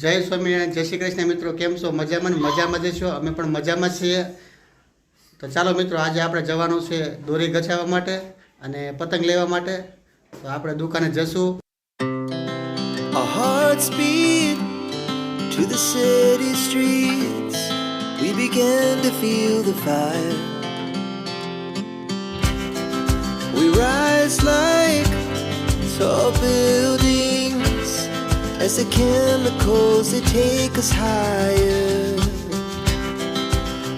જય સ્વામિનારાયણ જય શ્રી કૃષ્ણ. મિત્રો, કેમ છો? મજામાં ને મજામાં જ છો? અમે પણ મજામાં છીએ. તો ચાલો મિત્રો, આજે આપણે જવાનું છે દોરી ગછાવવા માટે અને પતંગ લેવા માટે. તો આપણે દુકાને જશું. To the city streets. We began to feel the fire. Tall as the chemicals they take us higher.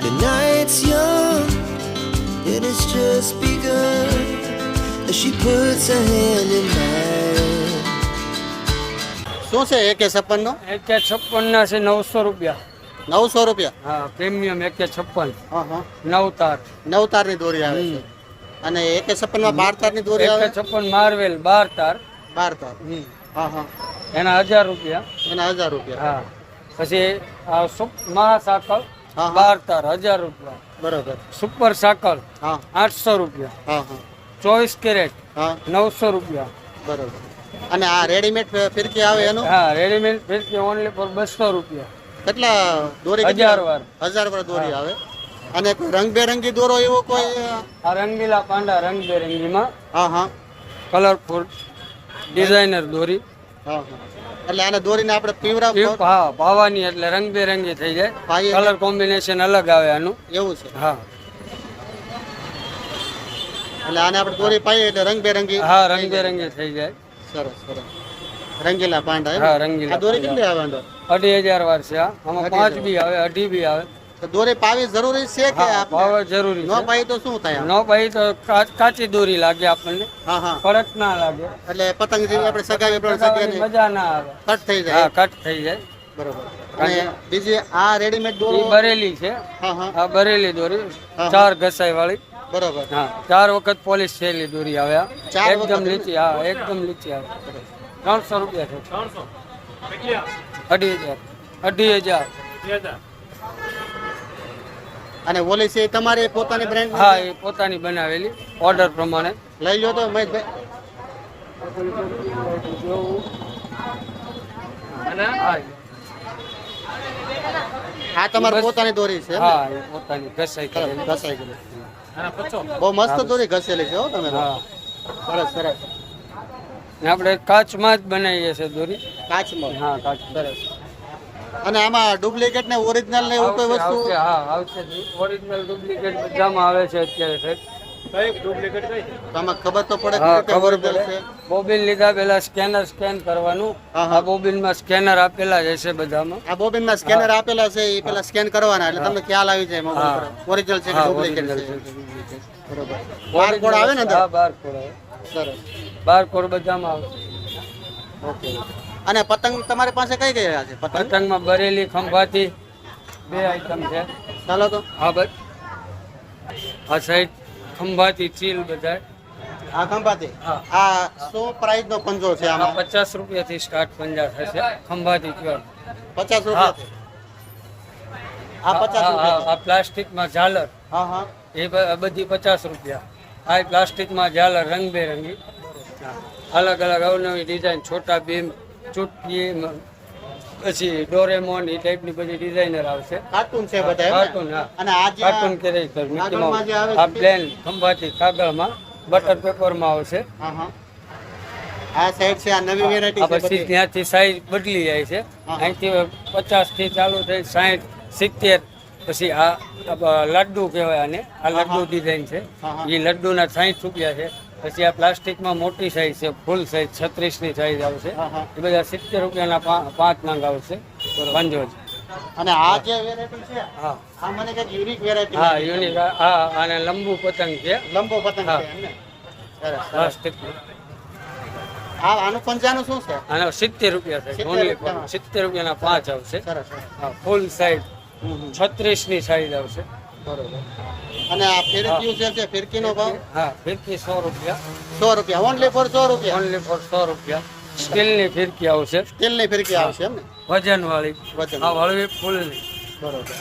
The night's young, it has just begun. As she puts her hand in mine. શું છે એકે છપ્પનનો? એકે છપ્પનના છે નવસો રૂપિયા. નવસો રૂપિયા? હા પ્રીમિયમ એકે છપ્પન. નવ તાર નવ તાર નવ તારની દોરી આવે છે. અને એકે છપ્પનમાં બાર તારની દોરી આવે? છપ્પન માર્વેલ બાર તાર. બાર તાર. એના હજાર રૂપિયા. એના હજાર રૂપિયા. હા. પછી આ હા. બાર તાર હજાર રૂપિયા. બરોબર. સુપર સાકલ હા. આઠસો રૂપિયા. હા હા. ચોવીસ કેરેટ હા. નવસો રૂપિયા. બરોબર. અને આ રેડીમેડ ફિરકી આવે એનું? હા રેડીમેડ ફિરકી ઓનલી ફોર બસો રૂપિયા. કેટલા દોરી હજાર? વાર. હજાર વાર દોરી આવે. અને રંગબેરંગી દોરો એવો કોઈ આ રંગીલા પાંડા રંગબેરંગીમાં હા હા. કલરફુલ ડિઝાઇનર દોરી. હા એટલે આને દોરીને આપણે પીવરા હા ભાવાની એટલે રંગબેરંગી થઈ જાય. કલર કોમ્બિનેશન અલગ આવે આનું. એવું છે? હા. એટલે આને આપણે દોરી પાઈએ એટલે રંગબેરંગી હા રંગબેરંગી થઈ જાય. સરસ સરસ. રંગીલા પાંડા? હા, રંગીલા દોરી કેટલી આવે અંદર અઢી હજાર વાર છે આમાં પાંચ બી આવે અઢી બી આવે. દોરી પાવી જરૂરી છે કે પાવે જરૂરી ન પાવી તો શું થાય નો ભાઈ તો કાચી દોરી લાગે આપણને. હા હા. કડક ના લાગે. એટલે પતંગ જેવી આપણે સગાવી આપણે સગાવીને મજા ના આવે. કટ થઈ હા જાય કટ થઈ જાય. બરોબર. અને બીજી આ રેડીમેડ દોરી ભરેલી છે. હા હા. આ બરેલી દોરી. ચાર ઘસાઈ વાળી બરોબર. હા ચાર વખત પોલીસ થયેલી દોરી આવે એકદમ લીચી હા એકદમ લીચી આવે. ત્રણસો રૂપિયા છે. અઢી હજાર. અઢી હજાર. અને ઓલી છે એ તમારી પોતાની બ્રાન્ડ હા એ પોતાની બનાવેલી ઓર્ડર પ્રમાણે. લઈ લો તો મહેશભાઈ હા તમારી પોતાની દોરી છે હા એ પોતાની ઘસાઈ કરેલી. ઘસાઈ કરેલી. બહુ મસ્ત દોરી ઘસેલી છે હો તમે હા. સરસ સરસ. ને આપણે કાચમાં જ બનાવીએ છીએ દોરી. કાચમાં? હા કાચ સરસ. અને આમાં ડુપ્લિકેટ ને ઓરિજિનલ ને એવું કોઈ વસ્તુ? આવશે હા આવશે. ઓરિજિનલ ડુપ્લિકેટ બધામાં આવે છે અત્યારે તો આમાં ખબર તો પડે ખબર પડે. બોબિન લીધા પેલા સ્કેનર સ્કેન કરવાનું. હા, હા. આ સ્કેનર આપેલા જ હશે બધામાં. આ બોબિનમાં સ્કેનર આપેલા છે એ પેલા સ્કેન કરવાના એટલે તમને ખ્યાલ આવી જાય. મોબાઈલ પર. ઓરિજિનલ છે કે ડુપ્લિકેટ છે. બરોબર. બારકોડ આવે ને હા બારકોડ આવે. સરસ. બારકોડ બધામાં આવે ઓકે અને પતંગ તમારી પાસે કઈ કઈ છે? પતંગ? પતંગમાં બરેલી ખંભાતી બે આઈટમ છે. ચાલો તો. હા બસ. આ સાઈડ ખંભાતી ચીલ બધા આ ખંભાતી? આ શું પ્રાઇસ નો પંજો છે આમાં? પચાસ રૂપિયાથી સ્ટાર્ટ પંજા થશે ખંભાતી ચોર પચાસ રૂપિયા આ પચાસ રૂપિયા આ પ્લાસ્ટિકમાં ઝાલર. હા હા. એ બધી પચાસ રૂપિયા. આ પ્લાસ્ટિકમાં ઝાલર રંગબેરંગી. અલગ અલગ અવનવી ડિઝાઇન છોટા ભીમ ચુટકી પછી ડોરેમોન એ ટાઈપની બધી ડિઝાઇનર આવશે. કાર્ટૂન છે બધા કાર્ટૂન હા. અને આ જે કાર્ટૂન કેરેક્ટર મિકી માઉસ આ પ્લેન ખંભાતી કાગળમાં બટર પેપરમાં આવશે. આ સાઈડ છે આ નવી વેરાયટી છે પછી ત્યાંથી સાઈઝ બદલી જાય છે. અહીંથી પચાસથી ચાલુ થઈ સાઠ સિત્તેર પછી આ લડ્ડુ કહેવાય આને. આ લડ્ડુ ડિઝાઇન છે. એ લડ્ડુના સાહીઠ રૂપિયા છે. પછી આ પ્લાસ્ટિકમાં મોટી સાઈઝ છે ફૂલ સાઈઝ છત્રીસની સાઈઝ આવશે. એ બધા સિત્તેર રૂપિયાના પાંચ માંગ આવશે. પંજો અને આ જે વેરાયટી છે હા. આ મને કંઈક યુનિક વેરાયટી હા યુનિક હા આને લંબુ પતંગ છે. લંબુ પતંગ હા. છે પ્લાસ્ટિક આ આનું પંજાનું શું છે? આનો સિત્તેર રૂપિયા થાય 70 ઓનલી રૂપિયામાં. સિત્તેર રૂપિયાના પાંચ આવશે. Full size. છત્રીસની સાઈઝ આવશે. બરોબર. અને આ ફિરકીયું છે જે ફિરકીનો ભાવ? હા ફિરકી સો રૂપિયા. સો રૂપિયા. ઓનલી ફોર સો રૂપિયા? ઓનલી ફોર સો રૂપિયા. સ્ટીલની ફિરકી આવશે. સ્ટીલની ફિરકી આવશે એમ ને? વજનવાળી. વજન. આ વળવી ફૂલની. બરોબર.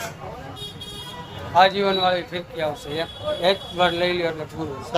આજીવન વાળી ફિરકી આવશે. એક એક વાર લઈ લ્યો એટલે પૂરું.